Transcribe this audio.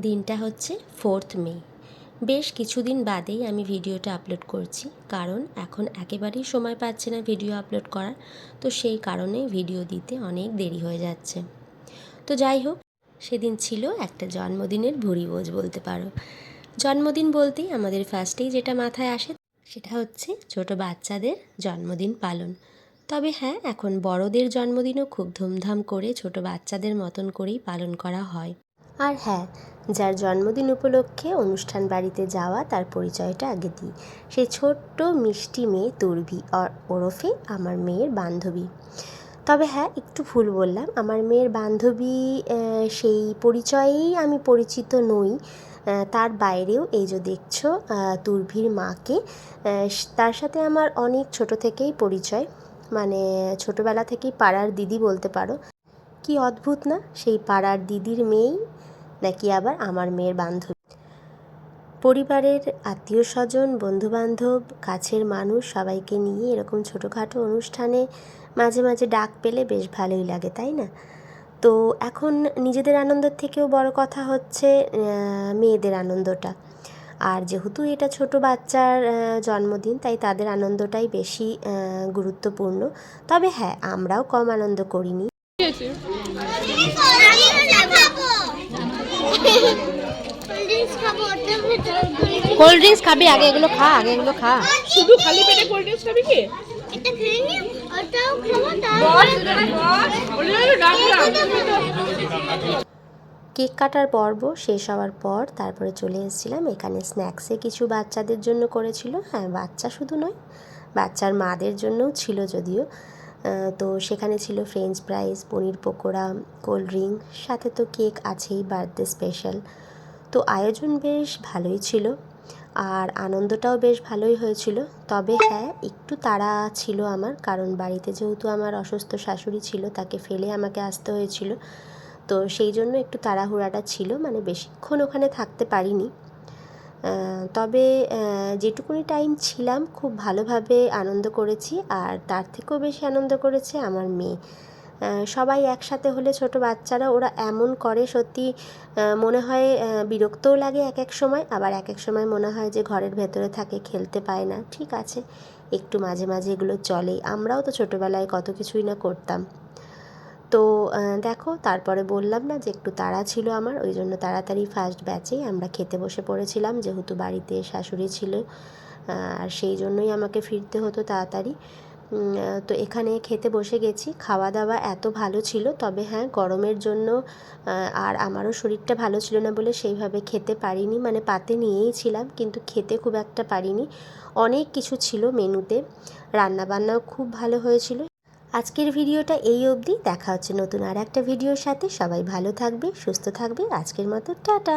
দিনটা হচ্ছে fourth May. বেশ কিছুদিন বাদেই আমি ভিডিওটা আপলোড করছি, কারণ এখন একেবারেই সময় পাচ্ছি না ভিডিও আপলোড করার, তো সেই কারণে ভিডিও দিতে অনেক দেরি হয়ে যাচ্ছে। তো যাই হোক, সেদিন ছিল একটা জন্মদিনের ভুরি ভুরিভোজ বলতে পারো। জন্মদিন বলতেই আমাদের ফার্স্টেই যেটা মাথায় আসে, সেটা হচ্ছে ছোট বাচ্চাদের জন্মদিন পালন। তবে হ্যাঁ এখন বড়দের জন্মদিনও খুব ধুমধাম করে ছোট বাচ্চাদের মতন করেই পালন করা হয়। আর হ্যাঁ যার জন্মদিন উপলক্ষে অনুষ্ঠান বাড়িতে যাওয়া তার পরিচয়টা আগে দিই। সে ছোট্ট, মিষ্টি মেয়ে তুর্ভি ওরফে আমার মেয়ের বান্ধবী। তবে হ্যাঁ একটু ভুল বললাম। আমার মেয়ের বান্ধবী সেই পরিচয়েই আমি পরিচিত নই। তার বাইরেও এই যে দেখছ তুর্ভির মাকে তার সাথে আমার অনেক ছোট থেকেই পরিচয়। মানে ছোটবেলা থেকেই পাড়ার দিদি বলতে পারো। কি অদ্ভুত না? সেই পাড়ার দিদির মেয়েই নাকি আবার আমার মেয়ের বান্ধবী? পরিবারের আত্মীয় স্বজন বন্ধুবান্ধব, কাছের মানুষ সবাইকে নিয়ে এরকম ছোটোখাটো অনুষ্ঠানে মাঝে মাঝে ডাক পেলে বেশ ভালোই লাগে, তাই না? তো এখন নিজেদের আনন্দের থেকেও বড় কথা হচ্ছে মেয়েদের আনন্দটা। আর যেহেতু এটা ছোট বাচ্চার জন্মদিন, তাই তাদের আনন্দটাই বেশি গুরুত্বপূর্ণ। তবে হ্যাঁ আমরাও কম আনন্দ করিনি। কোল্ড ড্রিঙ্কস খাবি আগে এগুলো খা আগে এগুলো খা। শুধু খালি পেটে কোল্ড ড্রিঙ্কস খাবি কি? এটা খেয়ে নি ওটাও খাব তারপরে ওটা হলো ডাকলাম কেক কাটার পর্ব শেষ হওয়ার পর তারপরে চলে এসেছিলাম। এখানে স্ন্যাক্সে কিছু বাচ্চাদের জন্য করেছিল। হ্যাঁ বাচ্চা শুধু নয় বাচ্চার মাদের জন্যও ছিল যদিও। তো সেখানে ছিল French fries paneer pakora cold drink সাথে তো কেক আছেই বার্থডে স্পেশাল তো আয়োজন বেশ ভালোই ছিল আর আনন্দটাও বেশ ভালোই হয়েছিল। তবে হ্যাঁ একটু তাড়া ছিল আমার, কারণ বাড়িতে যেহেতু আমার অসুস্থ শাশুড়ি ছিল, তাকে ফেলে আমাকে আসতে হয়েছিল। তো সেই জন্য একটু তাড়াহুড়াটা ছিল মানে বেশিক্ষণ ওখানে থাকতে পারিনি। তবে যেটুকুনি টাইম ছিলাম, খুব ভালোভাবে আনন্দ করেছি, আর তার থেকেও বেশি আনন্দ করেছে আমার মেয়ে। সবাই একসাথে হলে ছোট বাচ্চারা, ওরা এমন করে সত্যি মনে হয় বিরক্তও লাগে এক এক সময়, আবার এক এক সময় মনে হয় যে ঘরের ভেতরে থাকে, খেলতে পায় না। ঠিক আছে, একটু মাঝে মাঝে এগুলো চলেই। আমরাও তো ছোটোবেলায় কত কিছুই না করতাম। তো দেখো তারপরে বললাম না যে একটু তাড়া ছিল আমার, ওই জন্য তাড়াতাড়ি ফার্স্ট ব্যাচেই আমরা খেতে বসে পড়েছিলাম, যেহেতু বাড়িতে শাশুড়ি ছিল আর সেই জন্যই আমাকে ফিরতে হতো তাড়াতাড়ি। তো এখানে খেতে বসে গেছি খাওয়া দাওয়া এত ভালো ছিল, তবে হ্যাঁ গরমের জন্য আর আমারও শরীরটা ভালো ছিল না বলে সেইভাবে খেতে পারিনি মানে পাতে নিয়েই ছিলাম, কিন্তু খেতে খুব একটা পারিনি। অনেক কিছু ছিল মেনুতে, রান্নাবান্নাও খুব ভালো হয়েছিল আজকের ভিডিওটা এই অবধি। দেখা হচ্ছে নতুন আর একটা ভিডিওর সাথে। সবাই ভালো থাকবে, সুস্থ থাকবে। আজকের মতো টাটা।